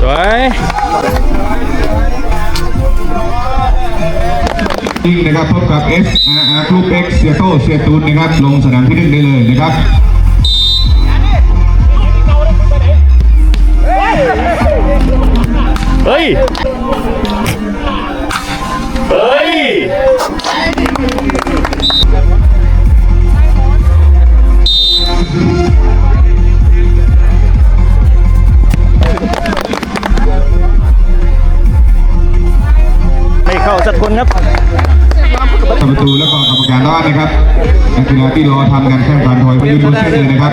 สวยจริงนะครับพบกับ S R R Group X เสียโต้เสียตูนนะครับ ลงสนามที่หนึ่งได้เลยนะครับเฮ้ย เฮ้ย เข้าสักคนครับประตูแล้วก็กรรมการรอดนะครับนักกีฬาที่รอทำการแข่งขันถอยไปยืนบนเส้นเลยนะครับ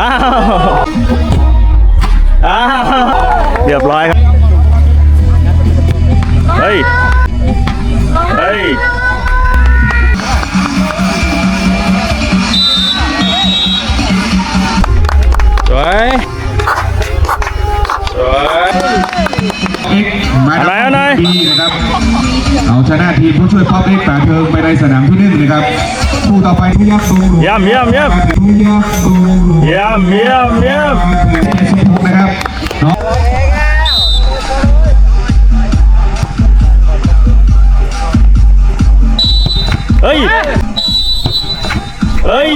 อ้าวอ้าวเรียบร้อยครับ มาอะไรอะไนะครับเอาชนะทีมผู้ช่วยพ่อเอกปดเทิงไปในสนามที่หนึ่งนะครับคู่ต่อไปที่ยักษ์ทรงหลวงยำยำยำยำทรงหวยำยำยำนะครับน้อเฮ้ยเฮ้ย